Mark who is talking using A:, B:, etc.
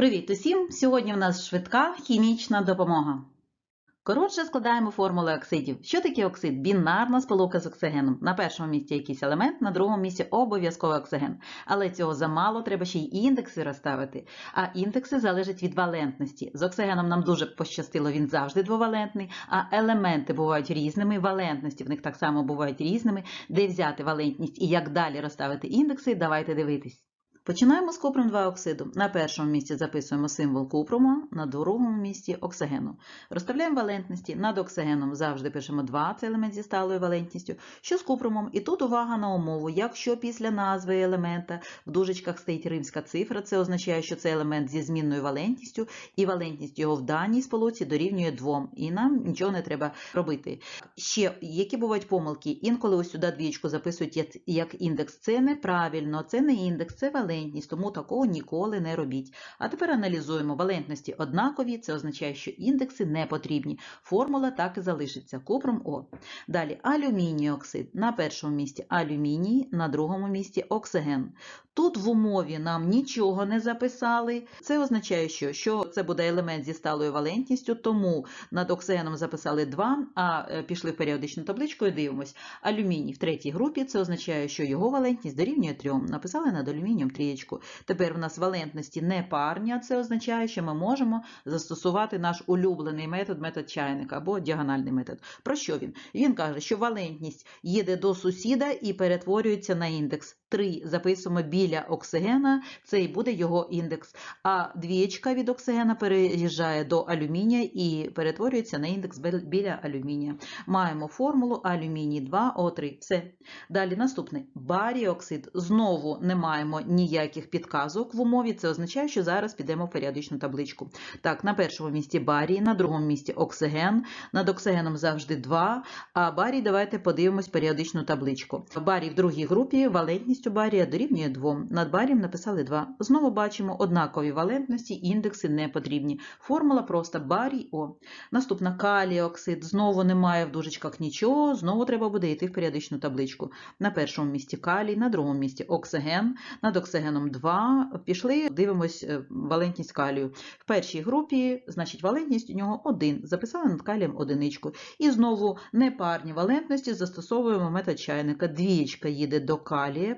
A: Привіт усім! Сьогодні в нас швидка хімічна допомога. Коротше, складаємо формули оксидів. Що таке оксид? Бінарна сполука з оксигеном. На першому місці якийсь елемент, на другому місці обов'язково оксиген. Але цього замало, треба ще й індекси розставити. А індекси залежать від валентності. З оксигеном нам дуже пощастило, він завжди двовалентний, а елементи бувають різними, валентності в них так само бувають різними. Де взяти валентність і як далі розставити індекси, давайте дивитись. Починаємо з купром 2 оксиду. На першому місці записуємо символ купрому, на другому місці оксигену. Розставляємо валентності. Над оксигеном завжди пишемо 2, це елемент зі сталою валентністю. Що з купромом? І тут увага на умову. Якщо після назви елемента в дужечках стоїть римська цифра, це означає, що це елемент зі змінною валентністю, і валентність його в даній сполуці дорівнює 2. І нам нічого не треба робити. Ще, які бувають помилки? Інколи ось сюди двічку записують як індекс. Це неправильно, це не індекс, це валентність, тому такого ніколи не робіть. А тепер аналізуємо. Валентності однакові, це означає, що індекси не потрібні. Формула так і залишиться. Купром О. Далі алюміній оксид. На першому місці алюміній, на другому місці оксиген. Тут в умові нам нічого не записали. Це означає, що, що це буде елемент зі сталою валентністю, тому над оксигеном записали 2, а е, пішли в періодичну табличку і дивимось. Алюміній в третій групі, це означає, що його валентність дорівнює 3. Написали над алюмінієм трієчку. Тепер в нас валентності не парні, а це означає, що ми можемо застосувати наш улюблений метод, метод чайника або діагональний метод. Про що він? Він каже, що валентність їде до сусіда і перетворюється на індекс. 3 записуємо біля оксигена, це і буде його індекс. А двієчка від оксигена переїжджає до алюмінія і перетворюється на індекс біля алюмінія. Маємо формулу алюміній 2О3. Все. Далі наступний баріоксид. Знову не маємо ніяких підказок в умові. Це означає, що зараз підемо в періодичну табличку. Так, на першому місці барій, на другому місці оксиген. Над оксигеном завжди 2. А барій давайте подивимось періодичну табличку. Барій в другій групі валентністю барія дорівнює 2. Над барієм написали 2. Знову бачимо однакові валентності, індекси не потрібні. Формула просто барій О. Наступна каліоксид. Знову немає в дужечках нічого, знову треба буде йти в періодичну табличку. На першому місці калій, на другому місці оксиген, над оксигеном 2. Пішли, дивимось е, валентність калію. В першій групі, значить, валентність у нього 1. Записали над калієм одиничку. І знову непарні валентності застосовуємо метод чайника. Двієчка їде до калія,